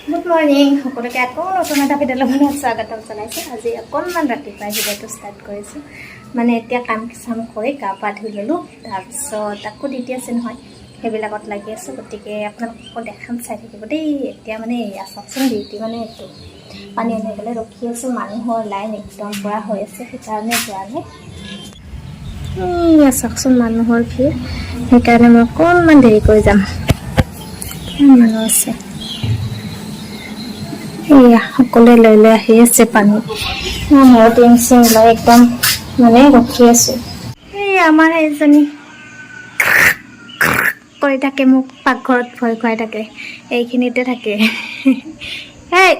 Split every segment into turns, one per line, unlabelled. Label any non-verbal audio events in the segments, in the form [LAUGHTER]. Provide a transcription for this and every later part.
Good morning সকলোকে আকৌ নতুন এটা ভিডিঅ'লৈ স্বাগতম জনাইছোঁ। আজি অকণমান ৰাতিপুৱাই ভিডিঅ'টো ষ্টাৰ্ট কৰিছোঁ। মানে এতিয়া কাম চাম কৰি গা পা ধুই ল'লোঁ। তাৰপিছত আকৌ ডিউটি আছে নহয় সেইবিলাকত লাগি আছোঁ। গতিকে আপোনালোকক দেখাম চাই থাকিব দেই। এতিয়া মানে এয়া চাওকচোন ডিউটি মানে এইটো পানী আনিবলৈ ৰখি আছোঁ। মানুহৰ লাইন একদম পূৰা হৈ আছে সেইকাৰণে যোৱা নাই। এয়া চাওকচোন মানুহৰ ভিৰ। সেইকাৰণে মই অকণমান দেৰি কৰি যাম। মানুহ আছে। এয়া সকলোৱে লৈ লৈ আহি আছে পানী। মই টিং চিং লৈ একদম মানে ৰখি আছো। এই আমাৰ এজনী কৰি থাকে মোক, পাকঘৰত ভয় খুৱাই থাকে। এইখিনিতে থাকে। এই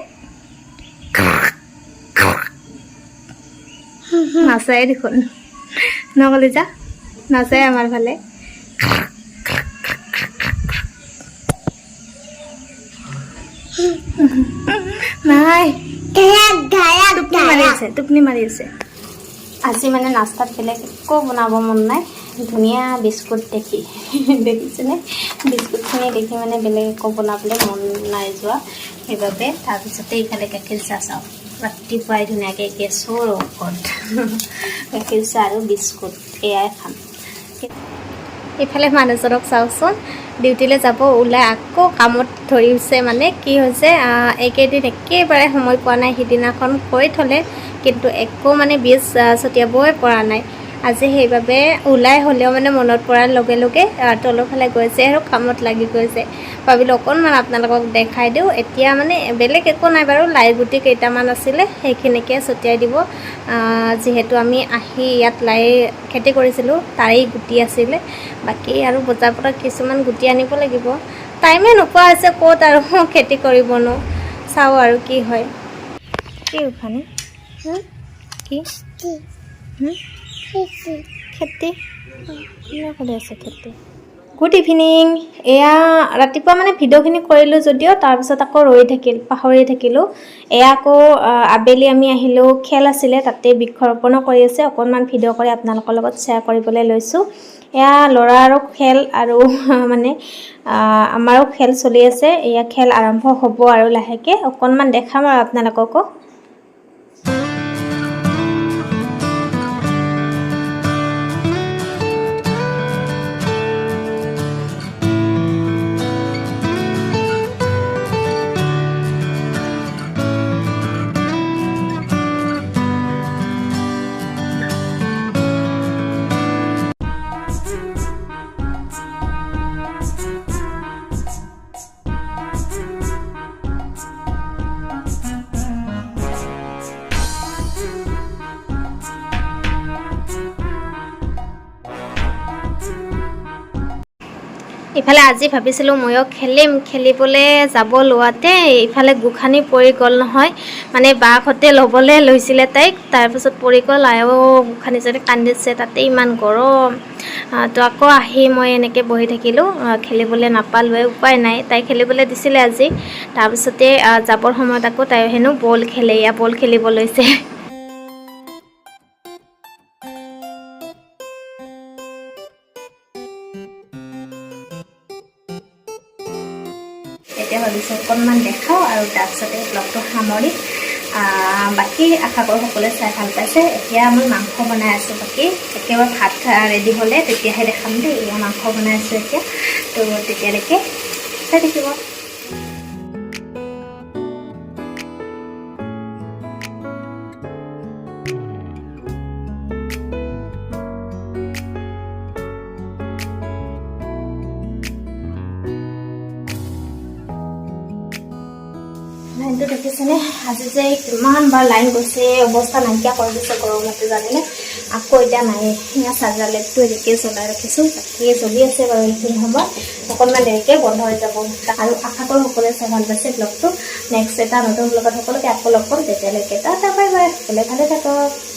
নাচাই দেখোন। নকলি যা। নাচাই আমাৰ ফালে। নাই। আছে টোপনি মাৰি আছে। আজি মানে নাস্তাত বেলেগ একো বনাব মন নাই। ধুনীয়া বিস্কুট দেখি দেখিছেনে? বিস্কুটখিনি দেখি মানে বেলেগ একো বনাবলৈ মন নাই যোৱা। সেইবাবে তাৰপিছতে ইফালে গাখীৰ চাহ চাওঁ। ৰাতিপুৱাই ধুনীয়াকৈ গেছৰ ঔষধ গাখীৰ চাহ আৰু বিস্কুট এয়াই খাম। ইফালে মানুহজনক চাওকচোন। ডিউটিলৈ যাব ওলাই আকৌ কামত ধৰিছে মানে। কি হৈছে এইকেইদিন একেবাৰে সময় পোৱা নাই। সিদিনাখন কৈ থ'লে কিন্তু একো মানে বীজ ছটিয়াবই পৰা নাই। আজি সেইবাবে ওলাই হ'লেও মানে মনত পৰাৰ লগে লগে তলৰ ফালে গৈছে আৰু কামত লাগি গৈছে। ভাবিলোঁ অকণমান আপোনালোকক দেখাই দিওঁ। এতিয়া মানে বেলেগ একো নাই বাৰু লাই গুটি কেইটামান আছিলে সেইখিনিকে ছটিয়াই দিব। যিহেতু আমি আহি ইয়াত লাই খেতি কৰিছিলোঁ তাৰেই গুটি আছিলে। বাকী আৰু বজাৰ পৰা কিছুমান গুটি আনিব লাগিব। টাইমে নোপোৱা হৈছে ক'ত আৰু খেতি কৰিবনো? চাওঁ আৰু কি হয়। কি উঠানে কি? খেতি? কৰি আছে খেতি? গুড ইভিনিং এয়া ৰাতিপুৱা মানে ভিডিঅ'খিনি কৰিলোঁ যদিও তাৰপিছত আকৌ ৰৈ থাকিল পাহৰি থাকিলোঁ। এয়া আকৌ আবেলি আমি আহিলোঁ খেল আছিলে তাতে বৃক্ষৰোপণো কৰি আছে। অকণমান ভিডিঅ' কৰি আপোনালোকৰ লগত শ্বেয়াৰ কৰিবলৈ লৈছোঁ। এয়া ল'ৰাৰো খেল আৰু [LAUGHS] মানে আমাৰো খেল চলি আছে। এয়া খেল আৰম্ভ হ'ব আৰু লাহেকৈ। অকণমান দেখাম আৰু আপোনালোককো। ইফালে আজি ভাবিছিলোঁ ময়ো খেলিম খেলিবলৈ যাব লোৱাতে। ইফালে গোসানী পৰি গ'ল নহয়। মানে বাহঁতে ল'বলৈ লৈছিলে তাইক। তাৰপিছত পৰি গ'ল আৰু গোসানীজনী কান্দিছে তাতে ইমান গৰম। তো আকৌ আহি মই এনেকৈ বহি থাকিলোঁ। খেলিবলৈ নাপালোৱে উপায় নাই। তাই খেলিবলৈ দিছিলে আজি। তাৰপিছতে যাবৰ সময়ত আকৌ তাই হেনো বল খেলে এয়া বল খেলিব লৈছে। এতিয়া ভাবিছোঁ অকণমান দেখাওঁ আৰু তাৰপিছতে ব্লগটো সামৰি। বাকী আশা কৰোঁ সকলোৱে চাই ভালো পাইছে। এতিয়া মই মাংস বনাই আছোঁ বাকী। একেবাৰে ভাত ৰেডি হ'লে তেতিয়াহে দেখাম দেই। মই মাংস বনাই আছোঁ এতিয়া। তো তেতিয়ালৈকে চাই থাকিব। লাইনটো দেখিছেনে, আজি যে কিমানবাৰ লাইন গৈছে, অৱস্থা নাইকিয়া কৰি দিছে গৰমতে, জানেনে? আকৌ এতিয়া নাই এয়া চাৰ্জাৰ লাইটটো এনেকৈ জ্বলাই ৰাখিছোঁ তাকে জ্বলি আছে বাৰু এইখিনি সময়ত অকণমান দেৰিকৈ বন্ধ হৈ যাব। আৰু আশা কৰোঁ সকলোৱে চাই ভালো পাইছে ব্লগটো। নেক্সট এটা নতুন ব্লগত সকলোকে আকৌ লগ পাম, তেতিয়ালৈকে টাটা বাই বাই। সকলোৱে ভালে থাকক।